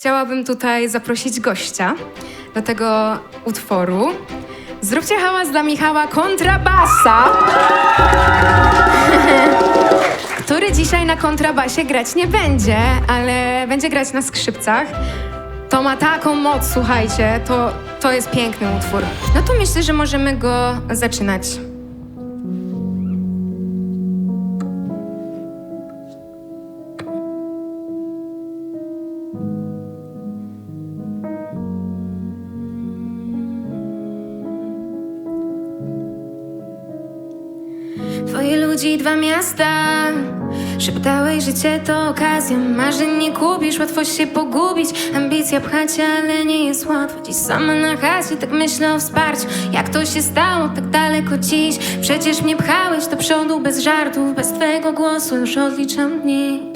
Chciałabym tutaj zaprosić gościa do tego utworu. Zróbcie hałas dla Michała Kontrabasa, który dzisiaj na kontrabasie grać nie będzie, ale będzie grać na skrzypcach. To ma taką moc, słuchajcie, to, to jest piękny utwór. No to myślę, że możemy go zaczynać. Dwa miasta. Szeptałeś, życie to okazja Marzeń. Nie kupisz, łatwo się pogubić. Ambicja pchać, ale nie jest łatwo. Dziś sama na hasie, tak myślę o wsparciu. Jak to się stało tak daleko dziś? Przecież mnie pchałeś do przodu bez żartów Bez twego głosu już odliczam dni.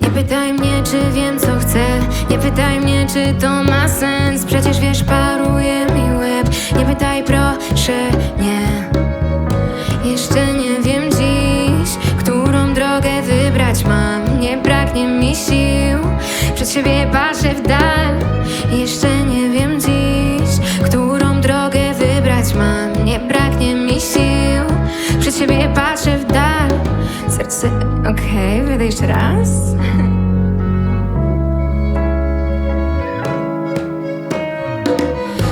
Nie pytaj mnie, czy wiem, co chcę. Nie pytaj mnie, czy to ma sens. Przecież wiesz, paruje siebie patrzę w dal. Serce, okej, okay, wyjdę jeszcze raz.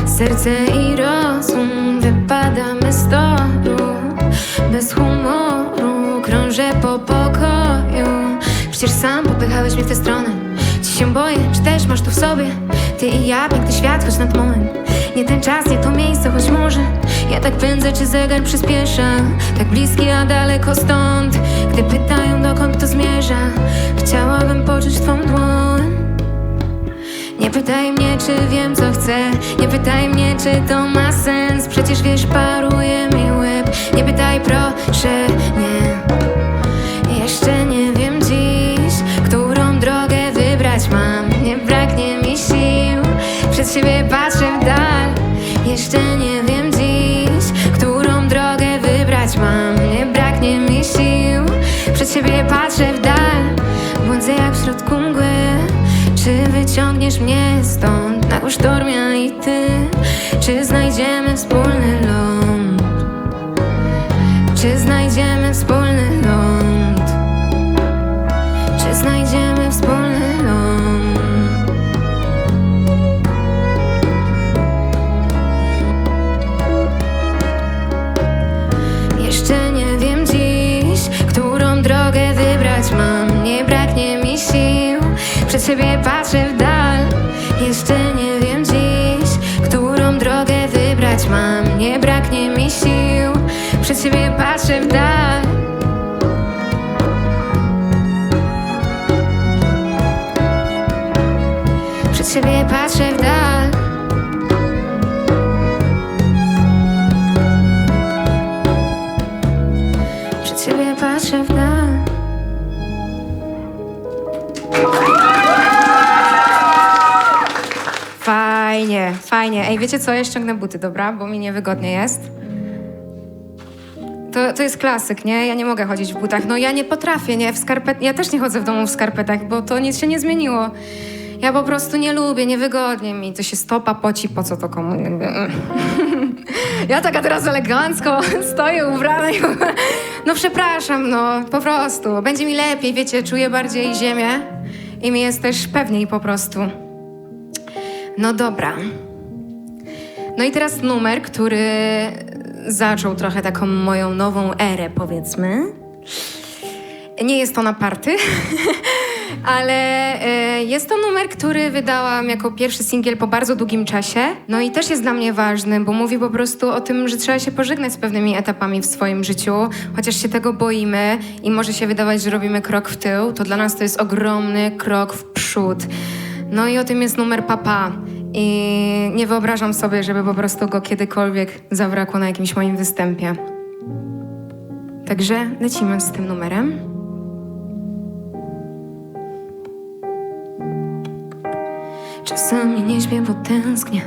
Serce i rozum wypadamy z toru. Bez humoru krążę po pokoju. Przecież sam popychałeś mnie w tę stronę. Ci się boję, czy też masz tu w sobie? Ty i ja, piękny świat, choć nad moment Nie ten czas, nie to miejsce, choć może. Ja tak pędzę, czy zegar przyspiesza? Tak bliski, a daleko stąd. Gdy pytają, dokąd to zmierza Chciałabym poczuć twą dłoń. Nie pytaj mnie, czy wiem, co chcę. Nie pytaj mnie, czy to ma sens. Przecież wiesz, paruje mi łeb. Nie pytaj, proszę, nie patrzę w dal Błądzę jak w środku mgły czy wyciągniesz mnie stąd na sztormia i ty? Czy znajdziemy wspólny ląd? Czy znajdziemy wspólny siebie patrzę w dal. Jeszcze nie wiem dziś, którą drogę wybrać mam. Nie braknie mi sił, przed siebie patrzę w dal. Przed siebie patrzę w dal. Przed siebie patrzę w dal. Fajnie, fajnie. Ej, wiecie co? Ja ściągnę buty, dobra? Bo mi niewygodnie jest. To, to jest klasyk, nie? Ja nie mogę chodzić w butach. No ja nie potrafię, nie? W skarpet... Ja też nie chodzę w domu w skarpetach, bo to nic się nie zmieniło. Ja po prostu nie lubię, niewygodnie mi. To się stopa poci, po co to komu? Ja taka teraz elegancko stoję ubrana i... No przepraszam, no po prostu. Będzie mi lepiej, wiecie, czuję bardziej ziemię i mi jest też pewniej po prostu. No dobra. No i teraz numer, który zaczął trochę taką moją nową erę, powiedzmy. Nie jest to na party, ale e, jest to numer, który wydałam jako pierwszy singiel po bardzo długim czasie. No i też jest dla mnie ważny, bo mówi po prostu o tym, że trzeba się pożegnać z pewnymi etapami w swoim życiu, chociaż się tego boimy i może się wydawać, że robimy krok w tył, to dla nas to jest ogromny krok w przód. No i o tym jest numer Papa. I nie wyobrażam sobie, żeby po prostu go kiedykolwiek zabrakło na jakimś moim występie. Także lecimy z tym numerem. Czasami nie śpię, bo tęsknię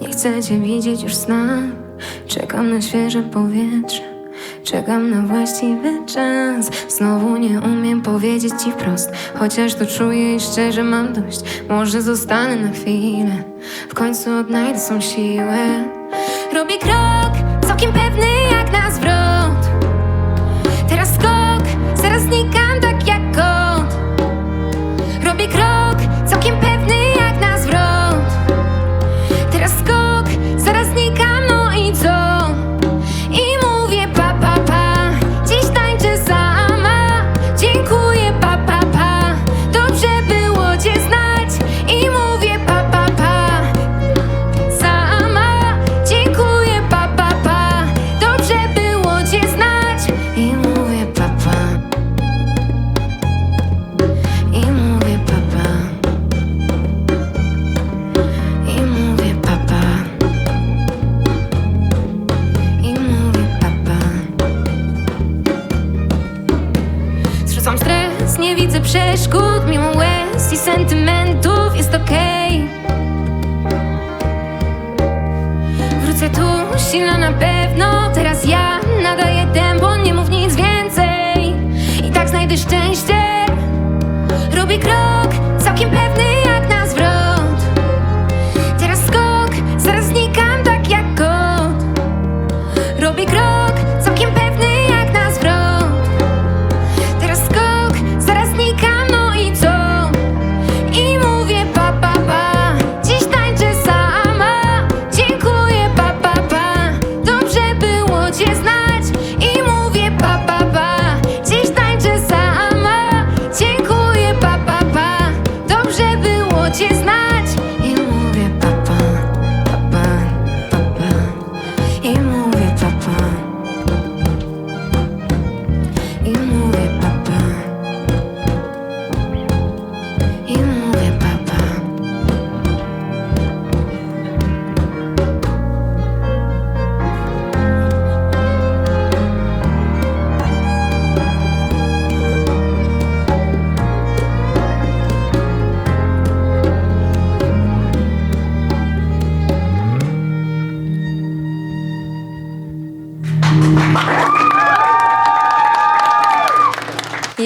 Nie chcę cię widzieć już sna Czekam na świeże powietrze Czekam na właściwy czas. Znowu nie umiem powiedzieć ci wprost. Chociaż to czuję i szczerze mam dość. Może zostanę na chwilę. W końcu odnajdę są siłę. Robię krok, całkiem pewny Zrzucam stres, nie widzę przeszkód Mimo łez i sentymentów jest okej. Wrócę tu silna na pewno Teraz ja nadaję tempo Nie mów nic więcej. I tak znajdę szczęście. Robię krok, całkiem pewny jak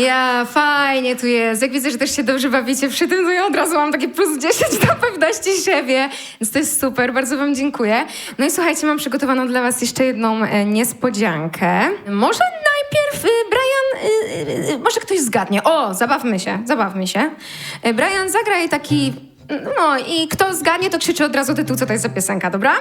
Ja, fajnie tu jest. Jak widzę, że też się dobrze bawicie przy tym, to ja od razu mam takie plus 10 do pewności siebie. Więc to jest super, bardzo wam dziękuję. No i słuchajcie, mam przygotowaną dla was jeszcze jedną e, niespodziankę. Może najpierw y, Brian, y, y, może ktoś zgadnie. O, zabawmy się, zabawmy się. E, Brian, zagraj taki... No i kto zgadnie, to krzyczy od razu tytuł, co to jest za piosenka, dobra?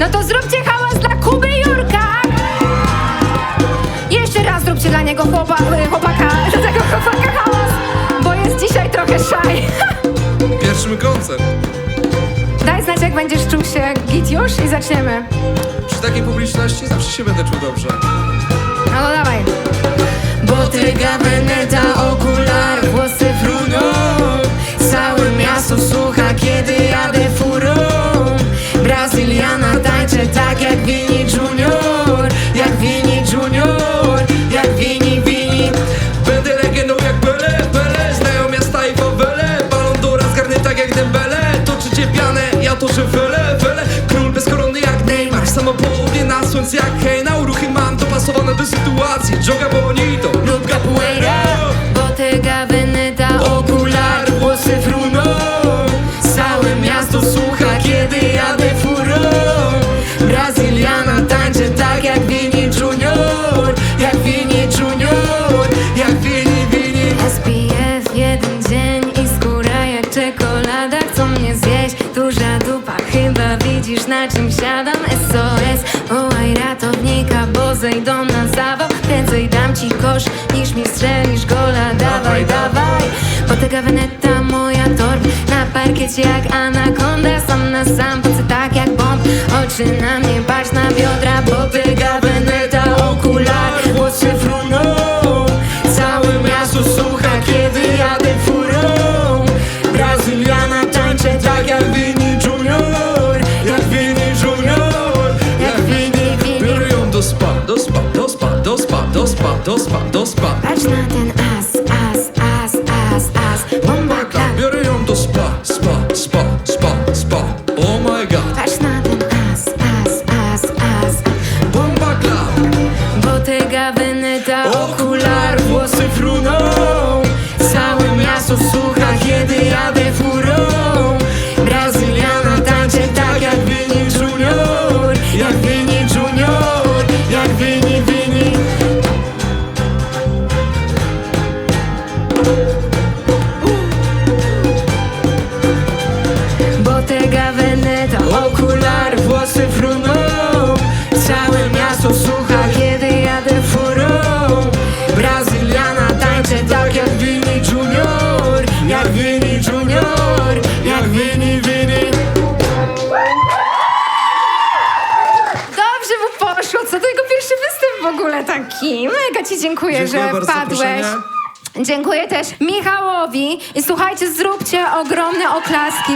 No to zróbcie hałas dla Kuby Jurka! Jeszcze raz zróbcie dla niego chłopa, y, chłopaka, dla tego chłopaka hałas, bo jest dzisiaj trochę szaj. Pierwszy mój koncert. Daj znać, jak będziesz czuł się git już i zaczniemy. Przy takiej publiczności zawsze się będę czuł dobrze. No to dawaj. Bottega Veneta, okular, włosy fruną Całe miasto słucha, na jak hejna Uruchy mam dopasowane do sytuacji. Joga bonito lub capoeira ci kosz niż mi strzelisz gola. Dawaj, dawaj Bottega Veneta, moja torb. Na parkiecie jak anakonda Sam na sam, pocy tak jak bomb. Oczy na mnie, patrz do spa, do spa, do spa Patrz na ten as, as, as, as, as ci dziękuję, Dziękuję że bardzo za wpadłeś zaproszenie. Dziękuję też Michałowi i słuchajcie, zróbcie ogromne oklaski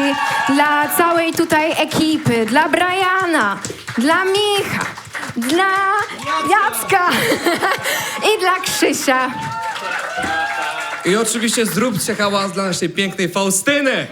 dla całej tutaj ekipy, dla Briana, dla Micha, dla Jacka i dla Krzysia. I oczywiście zróbcie hałas dla naszej pięknej Faustyny